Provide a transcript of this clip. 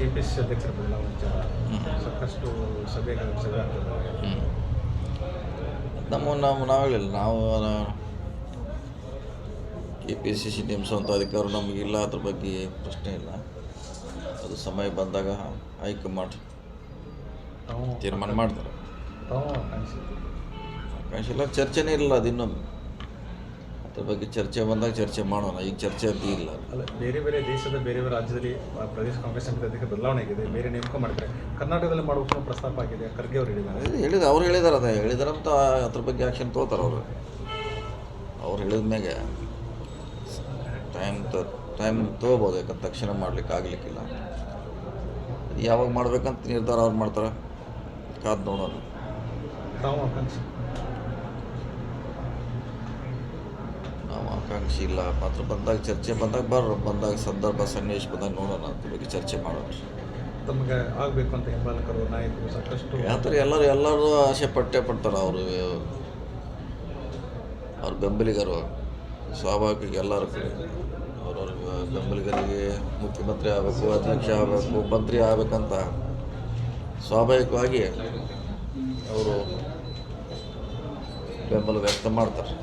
K P C ಅಧ್ಯಕ್ಷರ ಬದಲಾವಣೆ ವಿಚಾರ. ಸಾಕಷ್ಟು ಸಭೆಗಳು ಸಭೆ ಆಗ್ತದೆ. ನಮ್ಮ ನಾವು ನಾವೇಳಿಲ್ಲ ನಾವು ಕೆ ಪಿ ಸಿ ಸಿ ನೇಮಿಸುವಂಥ ಅಧಿಕಾರ ನಮಗಿಲ್ಲ ಅದ್ರ ಬಗ್ಗೆ ಪ್ರಶ್ನೆ ಇಲ್ಲ. ಅದು ಸಮಯ ಬಂದಾಗ ಹೈಕಮಾಂಡ್ ತೀರ್ಮಾನ ಮಾಡ್ತಾರೆ. ಇಲ್ಲ ಚರ್ಚೆನೇ ಇಲ್ಲ ಅದು ಇನ್ನೊಂದು ಅದ್ರ ಬಗ್ಗೆ ಚರ್ಚೆ ಬಂದಾಗ ಚರ್ಚೆ ಮಾಡೋಣ. ಈಗ ಚರ್ಚೆ ಅಂತ ಇಲ್ಲ. ಅಲ್ಲ ಬೇರೆ ಬೇರೆ ದೇಶದ ಬೇರೆ ಬೇರೆ ರಾಜ್ಯದಲ್ಲಿ ಪ್ರದೇಶ ಕಾಂಗ್ರೆಸ್ ಸಮಿತಿ ಬದಲಾವಣೆ ಆಗಿದೆ. ಬೇರೆ ನೇಮಕ ಮಾಡಿದ್ರೆ ಕರ್ನಾಟಕದಲ್ಲಿ ಮಾಡಬೇಕು ಪ್ರಸ್ತಾಪ ಆಗಿದೆ. ಖರ್ಗೆ ಅವರು ಹೇಳಿದ್ದಾರೆ. ಹೇಳಿದ ಅವ್ರು ಹೇಳಿದಾರೆ ಅದೇ. ಹೇಳಿದಾರಂತ ಅದ್ರ ಬಗ್ಗೆ ಆ್ಯಕ್ಷನ್ ತೊಗೋತಾರೆ ಅವರು. ಅವ್ರು ಹೇಳಿದ ಮ್ಯಾಗೆ ಟೈಮ್ ತ ಟೈಮ್ ತೊಗೋಬೋದು. ಯಾಕಂದ್ರೆ ತಕ್ಷಣ ಮಾಡ್ಲಿಕ್ಕೆ ಆಗಲಿಕ್ಕಿಲ್ಲ. ಯಾವಾಗ ಮಾಡ್ಬೇಕಂತ ನಿರ್ಧಾರ ಅವ್ರು ಮಾಡ್ತಾರೆ. ಕಾದು ನೋಡೋಣ ತಾವು ಆಕಾಂಕ್ಷಿ ನಾವು ಆಕಾಂಕ್ಷಿ ಇಲ್ಲ ಮಾತ್ರ ಬಂದಾಗ ಚರ್ಚೆ ಬಂದಾಗ ಬರ್ರ. ಬಂದಾಗ ಸಂದರ್ಭ ಸನ್ನಿವೇಶ ಬಂದಾಗ ನೋಡೋಣ ಅದ್ರ ಬಗ್ಗೆ ಚರ್ಚೆ ಮಾಡೋಣ. ತಮಗೆ ಆಗಬೇಕು ಅಂತ ಹಿಂಬಾಲಕರು ನಾಯಕರು ಸಾಕಷ್ಟು ಆ ಥರ ಎಲ್ಲರೂ ಎಲ್ಲರೂ ಆಸೆ ಪಟ್ಟೆ ಪಡ್ತಾರೆ ಅವರು. ಅವ್ರ ಬೆಂಬಲಿಗರು. ಸ್ವಾಭಾವಿಕ ಎಲ್ಲರೂ ಕಡೆ. ಅವ್ರವ್ರ ಬೆಂಬಲಿಗರಿಗೆ ಮುಖ್ಯಮಂತ್ರಿ ಆಗಬೇಕು ಅಧ್ಯಕ್ಷ ಆಗಬೇಕು ಮಂತ್ರಿ ಆಗಬೇಕಂತ ಸ್ವಾಭಾವಿಕವಾಗಿ ಅವರು ಬೆಂಬಲ ವ್ಯಕ್ತ ಮಾಡ್ತಾರೆ.